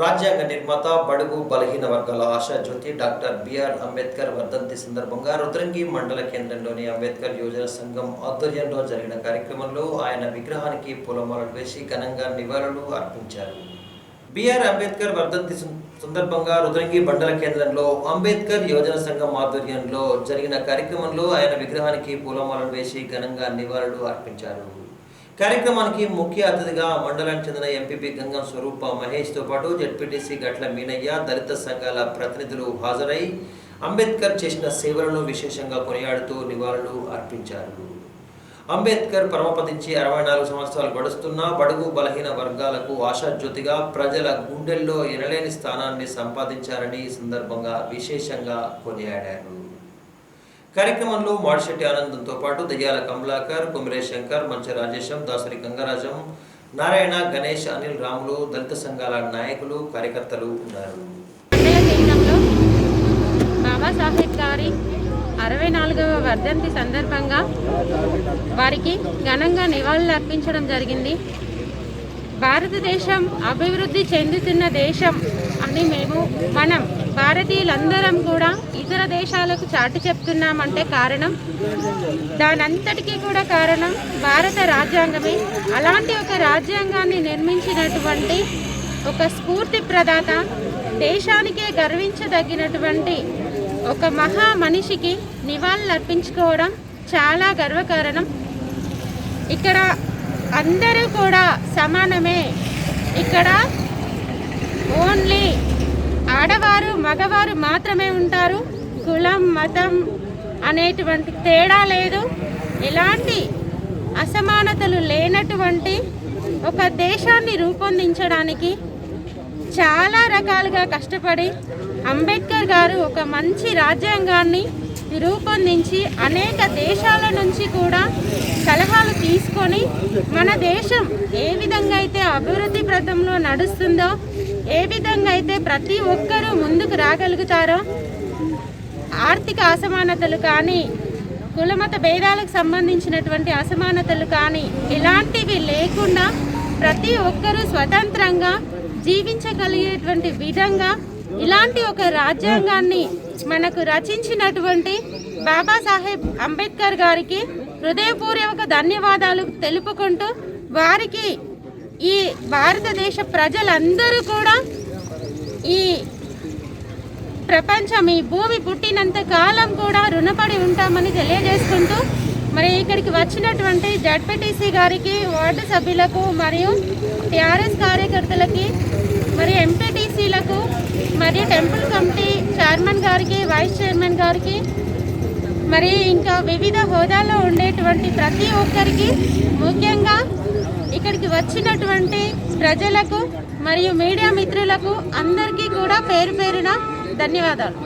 రాజ్యాంగ నిర్మాత బడుగు బలహీన వర్గాల ఆశా జ్యోతి డాక్టర్ బిఆర్ అంబేద్కర్ వర్ధంతి సందర్భంగా రుద్రంగి మండల కేంద్రంలోని అంబేద్కర్ యోజన సంఘం ఆధ్వర్యంలో జరిగిన కార్యక్రమంలో ఆయన విగ్రహానికి పూలమాలలు వేసి ఘనంగా నివాళులు అర్పించారు. బిఆర్ అంబేద్కర్ వర్ధంతి సందర్భంగా రుద్రంగి మండల కేంద్రంలో అంబేద్కర్ యోజన సంఘం ఆధ్వర్యంలో జరిగిన కార్యక్రమంలో ఆయన విగ్రహానికి పూలమాలలు వేసి ఘనంగా నివాళులు అర్పించారు. కార్యక్రమానికి ముఖ్య అతిథిగా మండలానికి చెందిన ఎంపీపీ గంగం స్వరూప మహేష్తో పాటు జడ్పీటీసీ గట్ల మీనయ్య దళిత సంఘాల ప్రతినిధులు హాజరై అంబేద్కర్ చేసిన సేవలను విశేషంగా కొనియాడుతూ నివాళులు అర్పించారు. అంబేద్కర్ పరమపదించి అరవై నాలుగు సంవత్సరాలు గడుస్తున్న బడుగు బలహీన వర్గాలకు ఆశాజ్యోతిగా ప్రజల గుండెల్లో ఎనలేని స్థానాన్ని సంపాదించారని సందర్భంగా విశేషంగా కొనియాడారు. కార్యక్రమంలో మాడిశెట్టి ఆనందంతో పాటు దయ్యాల కమలాకర్ కుమిరే శంకర్ మంచ రాజేశం దాసరి గంగరాజం నారాయణ గణేష్ అనిల్ రాములు దళిత సంఘాల నాయకులు కార్యకర్తలు ఉన్నారు. మండల కేంద్రంలో బాబాసాహెబ్ గారి అరవై నాలుగవ వర్ధంతి సందర్భంగా వారికి ఘనంగా నివాళులు అర్పించడం జరిగింది. భారతదేశం అభివృద్ధి చెందుతున్న దేశం అని మేము మనం భారతీయులందరం కూడా ఇతర దేశాలకు చాటి చెప్తున్నామంటే కారణం దానంతటికీ కూడా కారణం భారత రాజ్యాంగమే. అలాంటి ఒక రాజ్యాంగాన్ని నిర్మించినటువంటి ఒక స్ఫూర్తి ప్రదాత దేశానికే గర్వించదగినటువంటి ఒక మహా మనిషికి నివాళులు అర్పించుకోవడం చాలా గర్వకారణం. ఇక్కడ అందరూ కూడా సమానమే. ఇక్కడ ఆడవారు మగవారు మాత్రమే ఉంటారు. కులం మతం అనేటువంటి తేడా లేదు. ఎలాంటి అసమానతలు లేనటువంటి ఒక దేశాన్ని రూపొందించడానికి చాలా రకాలుగా కష్టపడి అంబేద్కర్ గారు ఒక మంచి రాజ్యాంగాన్ని రూపొందించి అనేక దేశాల నుంచి కూడా సలహాలు తీసుకొని మన దేశం ఏ విధంగా అయితే అభివృద్ధి ప్రదంలో నడుస్తుందో ఏ విధంగా అయితే ప్రతి ఒక్కరూ ముందుకు రాగలుగుతారో ఆర్థిక అసమానతలు కానీ కులమత భేదాలకు సంబంధించినటువంటి అసమానతలు కానీ ఇలాంటివి లేకుండా ప్రతి ఒక్కరూ స్వతంత్రంగా జీవించగలిగేటువంటి విధంగా ఇలాంటి ఒక రాజ్యాంగాన్ని మనకు రచించినటువంటి బాబాసాహెబ్ అంబేద్కర్ గారికి హృదయపూర్వక ధన్యవాదాలు తెలుపుకుంటూ వారికి ఈ భారతదేశ ప్రజలందరూ కూడా ఈ ప్రపంచం ఈ భూమి పుట్టినంత కాలం కూడా రుణపడి ఉంటామని తెలియజేసుకుంటూ మరి ఇక్కడికి వచ్చినటువంటి జడ్పీటీసీ గారికి వార్డు సభ్యులకు మరియు టీఆర్ఎస్ కార్యకర్తలకి మరి ఎంపీటీసీలకు మరియు టెంపుల్ కమిటీ చైర్మన్ గారికి వైస్ చైర్మన్ గారికి మరి ఇంకా వివిధ హోదాలో ఉండేటువంటి ప్రతి ఒక్కరికి ముఖ్యంగా ఇక్కడికి వచ్చినటువంటి ప్రజలకు మరియు మీడియా మిత్రులకు అందరికీ కూడా పేరు పేరున ధన్యవాదాలు.